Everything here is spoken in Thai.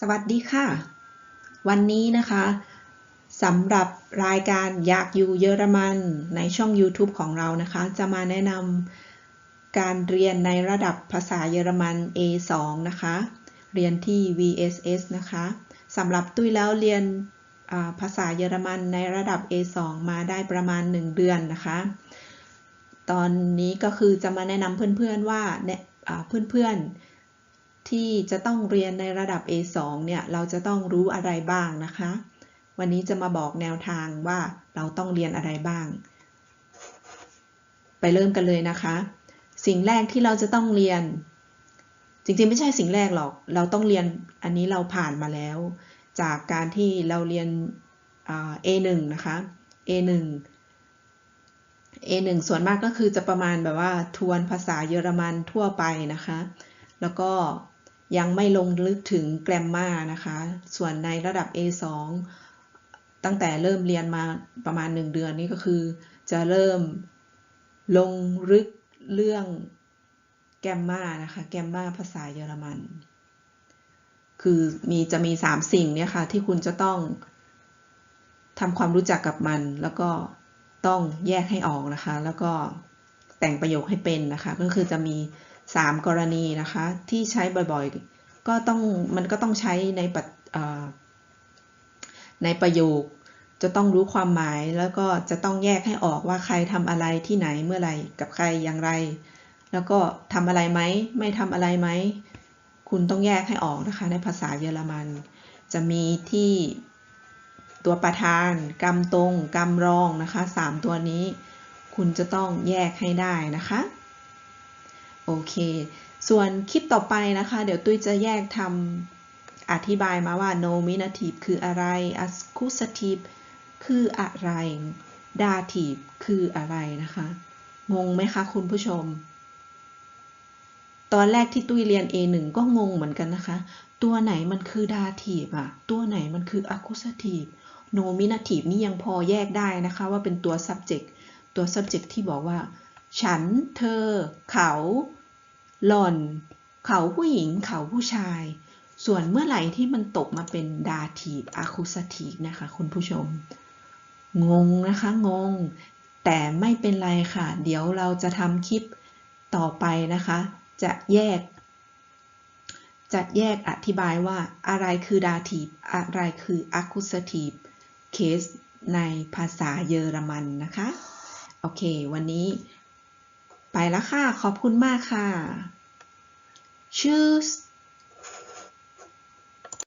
สวัสดีค่ะ วันนี้นะคะสำหรับรายการอยากอยู่เยอรมันในช่อง YouTube ของเรานะคะ จะมาแนะนำการเรียนในระดับภาษาเยอรมัน A2 นะคะ เรียนที่ VSS นะคะสำหรับตุ้ยแล้วเรียนภาษาเยอรมันในระดับ A2 มาได้ประมาณ 1 เดือนนะคะ ตอนนี้ก็คือจะมาแนะนำเพื่อนๆว่าเนี่ยอ่าเพื่อนๆ ที่จะต้องเรียนในระดับ A2 เนี่ย เราจะต้องรู้อะไรบ้างนะคะ วันนี้จะมาบอกแนวทางว่าเราต้องเรียนอะไรบ้าง ไปเริ่มกันเลยนะคะ สิ่งแรกที่เราจะต้องเรียน จริงๆ ไม่ใช่สิ่งแรกหรอก เราต้องเรียนอันนี้เราผ่านมาแล้ว จากการที่เราเรียน A1 นะคะ A1 A1 ส่วนมากก็คือจะประมาณแบบว่าทวนภาษาเยอรมันทั่วไปนะคะ แล้วก็ ยังไม่ลงลึกถึงแกรมมานะคะ ส่วนในระดับ A2 ตั้งแต่เริ่มเรียนมาประมาณ 1 เดือนนี้ก็คือ จะเริ่มลงลึกเรื่องแกรมมานะคะ แกรมมาภาษาเยอรมัน คือมีจะมี 3 สิ่งเนี่ยค่ะ ที่คุณจะต้องทำความรู้จักกับมัน แล้วก็ต้องแยกให้ออกนะคะ แล้วก็แต่งประโยคให้เป็นนะคะ ก็คือจะมี 3 กรณีนะคะ ที่ใช้บ่อยๆ ก็ต้องมันก็ต้องใช้ในปัในประโยค จะต้องรู้ความหมายแล้วก็จะต้องแยกให้ออกว่าใครทำอะไรที่ไหนเมื่อไรกับใครอย่างไร แล้วก็ทำอะไรไหมไม่ทำอะไรไหมคุณต้องแยกให้ออกนะคะในภาษาเยอรมัน จะมีที่ตัวประธานกรรมตรง กรรมรองนะคะสามตัวนี้ คุณจะต้องแยกให้ได้นะคะ โอเค ส่วนคลิปต่อไปนะคะ เดี๋ยวตุ้ยจะแยกทำอธิบายมาว่า nominative คืออะไร accusative คืออะไร dative คืออะไรนะคะ งงไหมคะคุณผู้ชม ตอนแรกที่ตุ้ยเรียน A1 ก็งงเหมือนกันนะคะ ตัวไหนมันคือ dative อะตัวไหนมันคือ accusative nominative นี่ยังพอแยกได้นะคะว่าเป็นตัว subject ตัว subject ที่บอกว่า ฉัน เธอ เขา หล่อน เขาผู้หญิงเขาผู้ชาย ส่วนเมื่อไหร่ที่มันตกมาเป็น dative accusative นะคะ คุณผู้ชม งงนะคะงง แต่ไม่เป็นไรค่ะ เดี๋ยวเราจะทำคลิปต่อไปนะคะ จะแยก จะแยกอธิบายว่าอะไรคือ dative อะไรคือ accusative case ในภาษาเยอรมันนะคะ โอเค วันนี้ ไปแล้วค่ะ ขอบคุณมากค่ะ choose